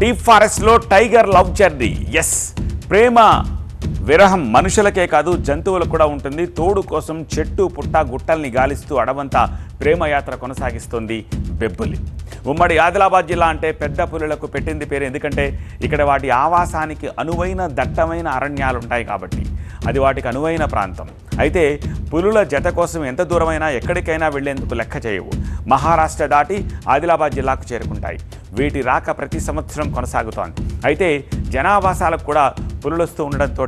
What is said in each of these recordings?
Deep ఫారెస్ట్లో tiger love journey. Yes. ప్రేమ విరహం మనుషులకే కాదు జంతువులకు కూడా ఉంటుంది. తోడు కోసం చెట్టు పుట్ట గుట్టల్ని గాలిస్తూ అడవంతా ప్రేమయాత్ర కొనసాగిస్తుంది బెబ్బులి. ఉమ్మడి ఆదిలాబాద్ జిల్లా అంటే పెద్ద పులులకు పెట్టింది పేరు. ఎందుకంటే ఇక్కడ వాటి ఆవాసానికి అనువైన దట్టమైన అరణ్యాలు ఉంటాయి కాబట్టి. అది వాటికి అనువైన ప్రాంతం. అయితే పులుల జత కోసం ఎంత దూరమైనా ఎక్కడికైనా వెళ్ళేందుకు లెక్క చేయవు. మహారాష్ట్ర దాటి ఆదిలాబాద్ జిల్లాకు చేరుకుంటాయి. వీటి రాక ప్రతి సంవత్సరం కొనసాగుతోంది. అయితే జనావాసాలకు కూడా పులులొస్తూ ఉండడంతో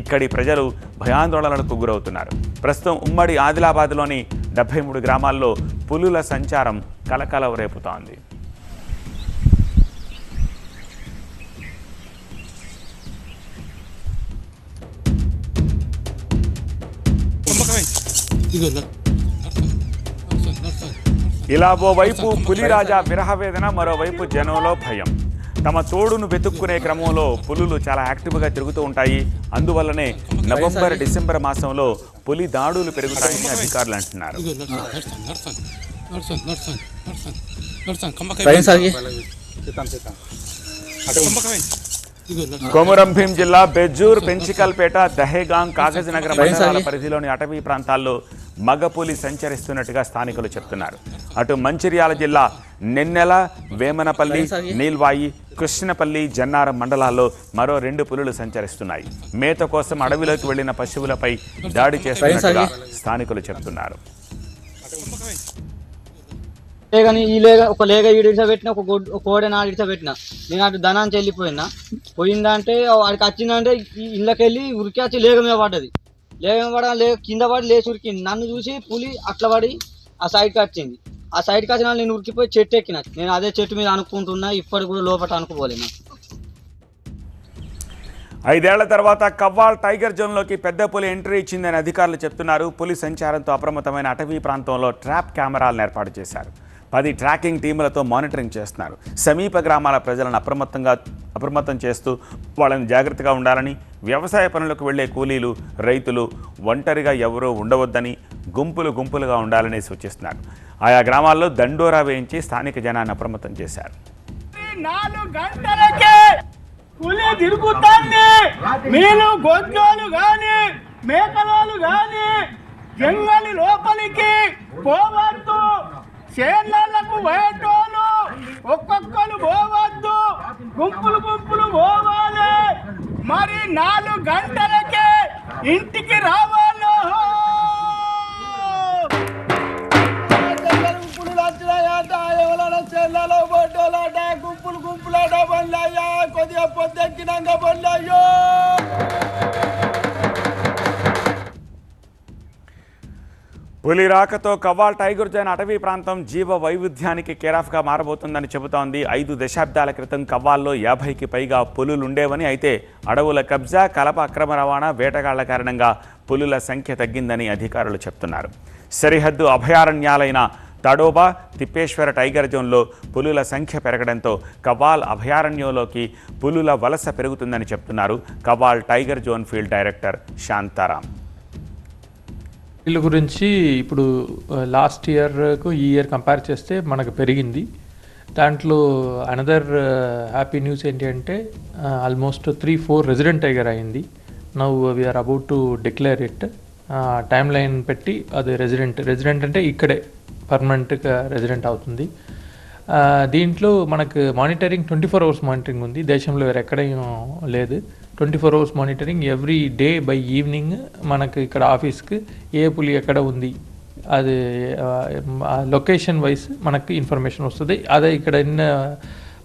ఇక్కడి ప్రజలు భయాందోళనలకు గురవుతున్నారు. ప్రస్తుతం ఉమ్మడి ఆదిలాబాద్లోని డెబ్బై మూడు గ్రామాల్లో పులుల సంచారం కలకలం రేపుతోంది ఇదిగో ఇలా ఓవైపు పులిరాజా విరహవేదన మరోవైపు జనంలో భయం. తమ తోడును వెతుక్కునే క్రమంలో పులులు చాలా యాక్టివ్గా తిరుగుతూ ఉంటాయి. అందువల్లనే నవంబర్ డిసెంబర్ మాసంలో పులి దాడులు పెరుగుతాయని అధికారులు అంటున్నారు. కొమురం భీం జిల్లా బెజ్జూర్ పెంచికల్పేట దహేగాం కాగజ్నగర్ పైన మండలాల సాగి. పరిధిలోని అటవీ ప్రాంతాల్లో మగపులి సంచరిస్తున్నట్టుగా స్థానికులు చెప్తున్నారు. అటు మంచిర్యాల జిల్లా నెన్నెల వేమనపల్లి. నీల్వాయి కృష్ణపల్లి జన్నారం మండలాల్లో మరో రెండు పులులు సంచరిస్తున్నాయి. మేత కోసం అడవిలోకి వెళ్ళిన పశువులపై దాడి చేస్తున్నట్టుగా స్థానికులు చెప్తున్నారు. లేగని ఈ లేగ ఒక లేగ ఈడు పెట్టిన ఒక కోడె నాడు పెట్టిన నేను అటు ధనానికి వెళ్ళిపోయినా పోయిందంటే వాడికి వచ్చిందంటే ఇళ్ళకెళ్ళి ఉరికి వచ్చి లేగ మీద పడ్డది. లేగ మీద పడ లేగ కింద పడి లేచి ఉరికింది నన్ను చూసి పులి అట్లా పడి ఆ సైడ్కి వచ్చింది. ఆ సైడ్ కాసిన నేను ఉరికిపోయి చెట్టు ఎక్కిన. నేను అదే చెట్టు మీద అనుకుంటున్నా ఇప్పటికి కూడా లోపల అనుకోలేను ఐదేళ్ళ తర్వాత కవ్వాల్ టైగర్ జోన్లోకి పెద్ద పులి ఎంట్రీ ఇచ్చిందని అధికారులు చెప్తున్నారు. పులి సంచారంతో అప్రమత్తమైన అటవీ ప్రాంతంలో ట్రాప్ కెమెరాలను ఏర్పాటు చేశారు. పది ట్రాకింగ్ టీములతో మానిటరింగ్ చేస్తున్నారు. సమీప గ్రామాల ప్రజలను అప్రమత్తంగా అప్రమత్తం చేస్తూ వాళ్ళని జాగ్రత్తగా ఉండాలని వ్యవసాయ పనులకు వెళ్ళే కూలీలు రైతులు ఒంటరిగా ఎవరూ ఉండవద్దని గుంపులు గుంపులుగా ఉండాలని సూచిస్తున్నారు ఆయా గ్రామాల్లో దండోరా వేయించి స్థానిక జనాన్ని అప్రమత్తం చేశారు. నాలుగు గంటలకే పులి తిరుగుతుంది. మీరు గొడ్లోలు గాని మేకలోలు గాని జంగలి లోపలికి పోవద్దు. చేన్లకు పోయేటోళ్ళు ఒక్కొక్కరు పోవద్దు. గుంపులు గుంపులు పోవాలి. మరి నాలుగు గంటలకే ఇంటి గుంపులు గుంపులాట కొద్దిగా పొద్దెక్కినాక బండ్లయ్యో పులి రాకతో కవ్వాల్ టైగర్ జైన్ అటవీ ప్రాంతం జీవ వైవిధ్యానికి కేరాఫ్గా మారబోతుందని చెబుతోంది. ఐదు దశాబ్దాల క్రితం కవ్వాల్లో యాభైకి పైగా పులులుండేవని అయితే అడవుల కబ్జా కలప అక్రమ రవాణా వేటగాళ్ళ కారణంగా పులుల సంఖ్య తగ్గిందని అధికారులు చెప్తున్నారు. సరిహద్దు అభయారణ్యాలైన తడోబా తిప్పేశ్వర టైగర్ జోన్లో పులుల సంఖ్య పెరగడంతో కవాల్ అభయారణ్యంలోకి పులుల వలస పెరుగుతుందని చెప్తున్నారు Kawal tiger zone field director Shantaram. వీళ్ళ గురించి ఇప్పుడు లాస్ట్ ఇయర్కు ఈ ఇయర్ కంపేర్ చేస్తే మనకు పెరిగింది. దాంట్లో అనదర్ హ్యాపీ న్యూస్ ఏంటి అంటే almost three four resident tiger అయింది. Now we are about to declare it. Timeline పెట్టి అది రెసిడెంట్. రెసిడెంట్ అంటే ఇక్కడే. పర్మనెంట్గా రెసిడెంట్ అవుతుంది. దీంట్లో మనకు monitoring twenty four hours monitoring ఉంది. దేశంలో వేరే ఎక్కడ లేదు. Twenty four hours monitoring every day by evening మనకు ఇక్కడ ఆఫీస్కి ఏ పులి ఎక్కడ ఉంది అది లొకేషన్ వైస్ మనకి ఇన్ఫర్మేషన్ వస్తుంది. అదే ఇక్కడ ఇన్న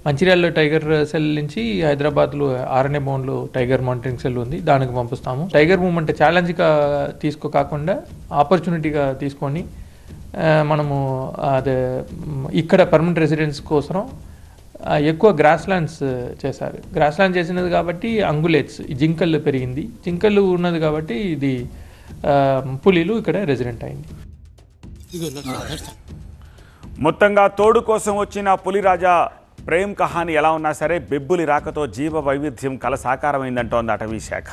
మంచిర్యాలలో టైగర్ సెల్ నుంచి హైదరాబాద్లో ఆర్ఎన్ఏ భవన్లో టైగర్ మానిటరింగ్ సెల్ ఉంది. దానికి పంపిస్తాము. టైగర్ మూమెంట్ ఛాలెంజ్గా తీసుకో కాకుండా ఆపర్చునిటీగా తీసుకొని మనము అదే ఇక్కడ పర్మనెంట్ రెసిడెన్స్ కోసం ఎక్కువ గ్రాస్ ల్యాండ్స్ చేశారు. గ్రాస్ ల్యాండ్ చేసినది కాబట్టి అంగులేట్స్ జింకలు పెరిగింది. జింకలు ఉన్నది కాబట్టి ఇది పులిలు ఇక్కడ రెసిడెంట్ అయింది. మొత్తంగా తోడు కోసం వచ్చిన పులిరాజా ప్రేమ్ కహాని ఎలా ఉన్నా సరే బెబ్బులి రాకతో జీవ వైవిధ్యం కల సాకారమైందంటోంది అటవీ శాఖ.